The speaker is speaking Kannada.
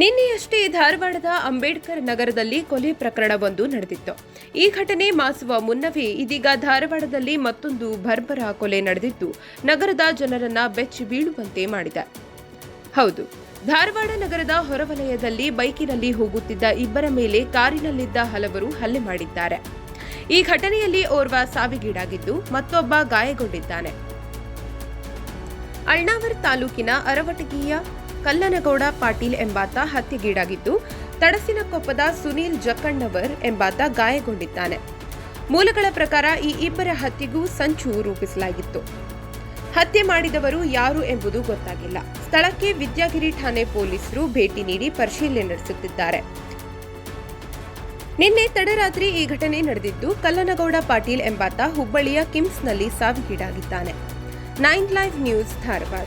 ನಿನ್ನೆಯಷ್ಟೇ ಧಾರವಾಡದ ಅಂಬೇಡ್ಕರ್ ನಗರದಲ್ಲಿ ಕೊಲೆ ಪ್ರಕರಣವೊಂದು ನಡೆದಿತ್ತು. ಈ ಘಟನೆ ಮಾಸುವ ಮುನ್ನವೇ ಇದೀಗ ಧಾರವಾಡದಲ್ಲಿ ಮತ್ತೊಂದು ಬರ್ಬರ ಕೊಲೆ ನಡೆದಿದ್ದು, ನಗರದ ಜನರನ್ನ ಬೆಚ್ಚಿ ಬೀಳುವಂತೆ ಮಾಡಿದೆ. ಹೌದು, ಧಾರವಾಡ ನಗರದ ಹೊರವಲಯದಲ್ಲಿ ಬೈಕಿನಲ್ಲಿ ಹೋಗುತ್ತಿದ್ದ ಇಬ್ಬರ ಮೇಲೆ ಕಾರಿನಲ್ಲಿದ್ದ ಹಲವರು ಹಲ್ಲೆ ಮಾಡಿದ್ದಾರೆ. ಈ ಘಟನೆಯಲ್ಲಿ ಓರ್ವ ಸಾವಿಗೀಡಾಗಿದ್ದು, ಮತ್ತೊಬ್ಬ ಗಾಯಗೊಂಡಿದ್ದಾನೆ. ಅಳ್ನಾವರ್ ತಾಲೂಕಿನ ಅರವಟಗಿಯ ಕಲ್ಲನಗೌಡ ಪಾಟೀಲ್ ಎಂಬಾತ ಹತ್ಯೆಗೀಡಾಗಿದ್ದು ತಡಸಿನಕೊಪ್ಪದ ಸುನೀಲ್ ಜಕ್ಕಣ್ಣವರ್ ಎಂಬಾತ ಗಾಯಗೊಂಡಿದ್ದಾನೆ. ಮೂಲಗಳ ಪ್ರಕಾರ ಈ ಇಬ್ಬರ ಹತ್ಯೆಗೂ ಸಂಚು ರೂಪಿಸಲಾಗಿತ್ತು. ಹತ್ಯೆ ಮಾಡಿದವರು ಯಾರು ಎಂಬುದು ಗೊತ್ತಾಗಿಲ್ಲ. ಸ್ಥಳಕ್ಕೆ ವಿದ್ಯಾಗಿರಿ ಠಾಣೆ ಪೊಲೀಸರು ಭೇಟಿ ನೀಡಿ ಪರಿಶೀಲನೆ ನಡೆಸುತ್ತಿದ್ದಾರೆ. ನಿನ್ನೆ ತಡರಾತ್ರಿ ಈ ಘಟನೆ ನಡೆದಿದ್ದು, ಕಲ್ಲನಗೌಡ ಪಾಟೀಲ್ ಎಂಬಾತ ಹುಬ್ಬಳ್ಳಿಯ ಕಿಮ್ಸ್ನಲ್ಲಿ ಸಾವಿಗೀಡಾಗಿದ್ದಾನೆ. Nine live news Dharwad.